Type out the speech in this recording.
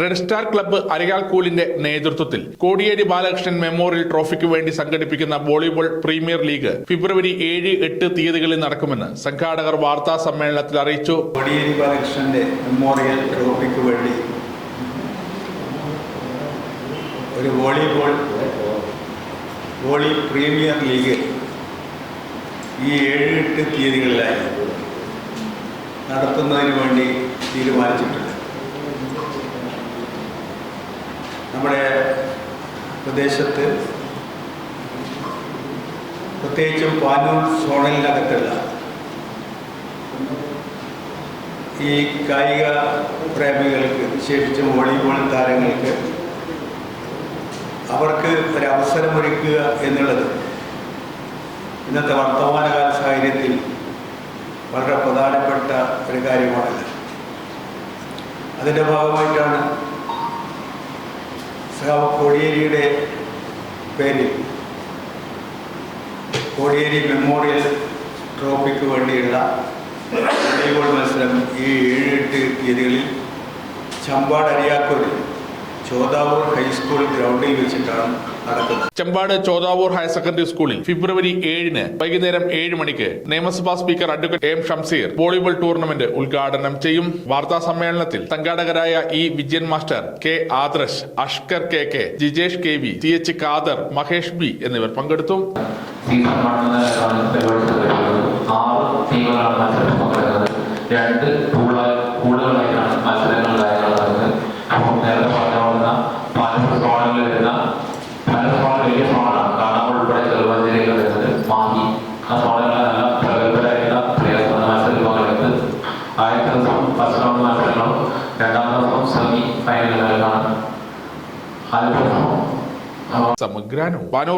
Red star club അരികാൽ കൂലിന്റെ നേതൃത്വത്തിൽ കോടിയേരി ബാലകൃഷ്ണൻ മെമ്മോറിയൽ ട്രോഫിക്ക് വേണ്ടി സംഘടിപ്പിക്കുന്ന വോളിബോൾ പ്രീമിയർ ലീഗ് ഫെബ്രുവരി ഏഴ് എട്ട് തീയതികളിൽ നടക്കുമെന്ന് സംഘാടകർ വാർത്താ സമ്മേളനത്തിൽ അറിയിച്ചു. കോടിയേരി ബാലകൃഷ്ണന്റെ മെമ്മോറിയൽ ട്രോഫിക്ക് വേണ്ടി ഒരു വോളിബോൾ വോളി പ്രീമിയർ ലീഗ് ഈ ഏഴ് എട്ട് തീയതികളിലായി നടത്തുന്നതിന് വേണ്ടി തീരുമാനിച്ചിട്ടുണ്ട്. നമ്മുടെ പ്രദേശത്ത് പ്രത്യേകിച്ചും പാനൂർ സോണലിനകത്തുള്ള ഈ കായിക പ്രേമികൾക്ക് വിശേഷിച്ചും വോളിബോൾ താരങ്ങൾക്ക് അവർക്ക് ഒരവസരമൊരുക്കുക എന്നുള്ളത് ഇന്നത്തെ വർത്തമാനകാല സാഹചര്യത്തിൽ വളരെ പ്രധാനപ്പെട്ട ഒരു കാര്യമാണല്ലോ അതിന്റെ ഭാഗമായിട്ടാണ് സഖാവ് കോടിയേരിയുടെ പേരിൽ കോടിയേരി മെമ്മോറിയൽ ട്രോഫിക്ക് വേണ്ടിയുള്ള വോളിബോൾ മത്സരം ഈ ഏഴ് എട്ട് തീയതികളിൽ ചമ്പാട് അരിയാക്കൂരിൽ ചോദാവൂർ ഹൈസ്കൂൾ ഗ്രൗണ്ടിൽ വെച്ചിട്ടാണ് നടക്കുന്നത്. ചെമ്പാട് ചോദാവൂർ ഹയർ സെക്കൻഡറി സ്കൂളിൽ ഫെബ്രുവരി ഏഴിന് വൈകുന്നേരം ഏഴ് മണിക്ക് നിയമസഭാ speaker advocate M Shamseer volleyball tournament ഉദ്ഘാടനം ചെയ്യും. വാർത്താ സമ്മേളനത്തിൽ സംഘാടകരായ E Vijayan master K Adarsh Ashkar K K Jijesh K V T H Khader Mahesh B എന്നിവർ പങ്കെടുത്തു. രണ്ട് മത്സരങ്ങൾ കാര്യങ്ങൾ നടക്കുന്നത്. അപ്പം നേരത്തെ ഫസ്റ്റ് റൗണ്ട് മത്സരങ്ങളും രണ്ടാം സെമി ഫൈനലുകളിലാണ് സമഗ്രാനോ?